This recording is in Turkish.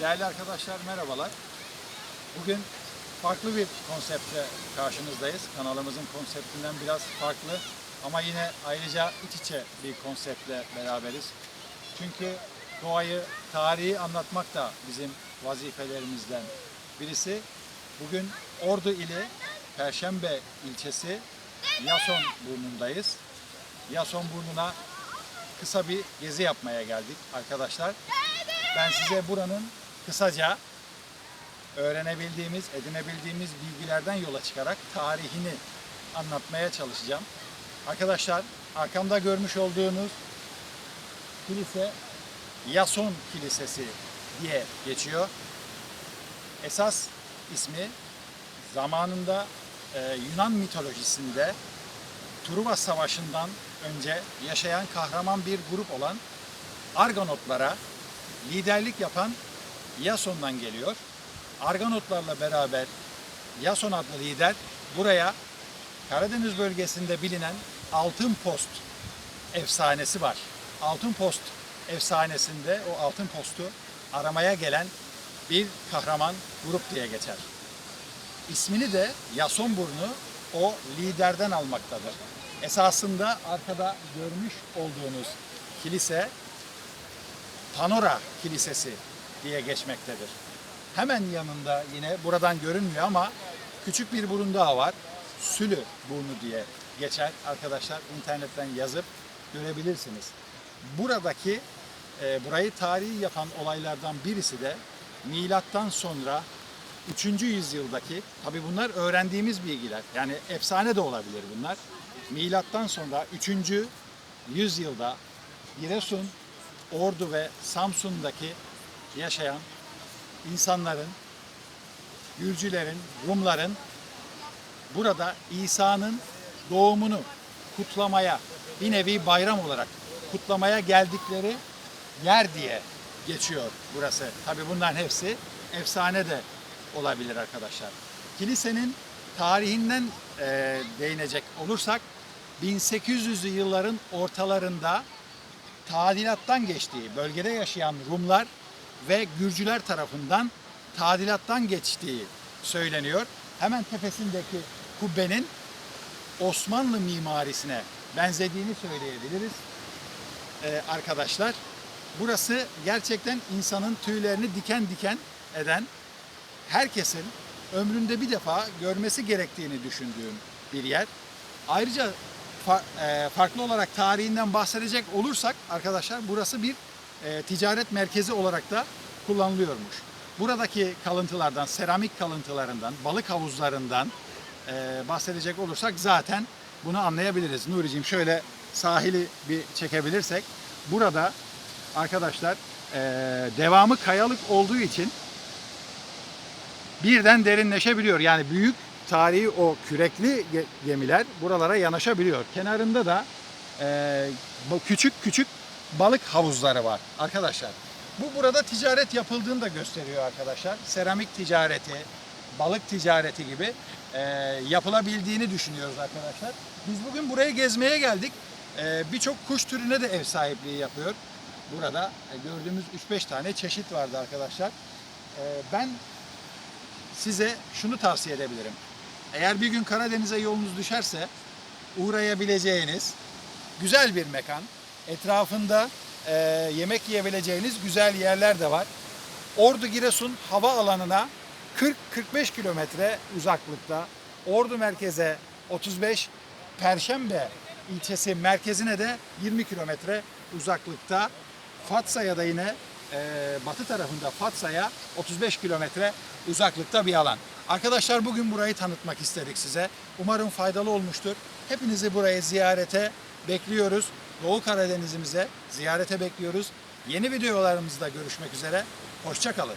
Değerli arkadaşlar merhabalar. Bugün farklı bir konseptle karşınızdayız. Kanalımızın konseptinden biraz farklı ama yine ayrıca iç içe bir konseptle beraberiz. Çünkü doğayı, tarihi anlatmak da bizim vazifelerimizden birisi. Bugün Ordu ili Perşembe ilçesi Yason burnundayız. Yason burnuna kısa bir gezi yapmaya geldik arkadaşlar. Ben size buranın kısaca öğrenebildiğimiz, edinebildiğimiz bilgilerden yola çıkarak tarihini anlatmaya çalışacağım. Arkadaşlar arkamda görmüş olduğunuz kilise Yason Kilisesi diye geçiyor. Esas ismi zamanında e, Yunan mitolojisinde Truva Savaşı'ndan önce yaşayan kahraman bir grup olan Argonotlara liderlik yapan Yason'dan geliyor. Argonotlarla beraber Yason adlı lider buraya Karadeniz bölgesinde bilinen Altın Post efsanesi var. Altın Post efsanesinde o Altın Post'u aramaya gelen bir kahraman grup diye geçer. İsmini de Yasonburnu o liderden almaktadır. Esasında arkada görmüş olduğunuz kilise Tanora Kilisesi diye geçmektedir. Hemen yanında yine buradan görünmüyor ama küçük bir burun daha var. Sülü burnu diye geçer. Arkadaşlar internetten yazıp görebilirsiniz. Buradaki e, burayı tarihi yapan olaylardan birisi de milattan sonra 3. yüzyıldaki tabi bunlar öğrendiğimiz bilgiler. Yani efsane de olabilir bunlar. Milattan sonra 3. yüzyılda Giresun, Ordu ve Samsun'daki yaşayan insanların, Gürcülerin, Rumların burada İsa'nın doğumunu kutlamaya, bir nevi bayram olarak kutlamaya geldikleri yer diye geçiyor burası. Tabi bunların hepsi efsane de olabilir arkadaşlar. Kilisenin tarihinden e, değinecek olursak 1800'lü yılların ortalarında tadilattan geçtiği, bölgede yaşayan Rumlar ve Gürcüler tarafından tadilattan geçtiği söyleniyor. Hemen tepesindeki kubbenin Osmanlı mimarisine benzediğini söyleyebiliriz Ee, arkadaşlar. Burası gerçekten insanın tüylerini diken diken eden, herkesin ömründe bir defa görmesi gerektiğini düşündüğüm bir yer. Ayrıca e, farklı olarak tarihinden bahsedecek olursak arkadaşlar burası bir e, ticaret merkezi olarak da kullanılıyormuş. Buradaki kalıntılardan, seramik kalıntılarından, balık havuzlarından e, bahsedecek olursak zaten bunu anlayabiliriz. Nuri'cim şöyle sahili bir çekebilirsek burada arkadaşlar e, devamı kayalık olduğu için birden derinleşebiliyor. Yani büyük tarihi o kürekli ge- gemiler buralara yanaşabiliyor. Kenarında da küçük küçük balık havuzları var arkadaşlar. Bu burada ticaret yapıldığını da gösteriyor arkadaşlar. Seramik ticareti, balık ticareti gibi e, yapılabildiğini düşünüyoruz arkadaşlar. Biz bugün buraya gezmeye geldik. E, Birçok kuş türüne de ev sahipliği yapıyor. Burada e, gördüğümüz 3-5 tane çeşit vardı arkadaşlar. E, ben size şunu tavsiye edebilirim. Eğer bir gün Karadeniz'e yolunuz düşerse uğrayabileceğiniz güzel bir mekan. Etrafında e, yemek yiyebileceğiniz güzel yerler de var. Ordu Giresun hava alanına 40-45 kilometre uzaklıkta. Ordu merkeze 35, Perşembe ilçesi merkezine de 20 kilometre uzaklıkta. Fatsa'ya da yine e, batı tarafında Fatsa'ya 35 kilometre uzaklıkta bir alan. Arkadaşlar bugün burayı tanıtmak istedik size. Umarım faydalı olmuştur. Hepinizi buraya ziyarete bekliyoruz. Doğu Karadeniz'imize ziyarete bekliyoruz. Yeni videolarımızda görüşmek üzere. Hoşçakalın.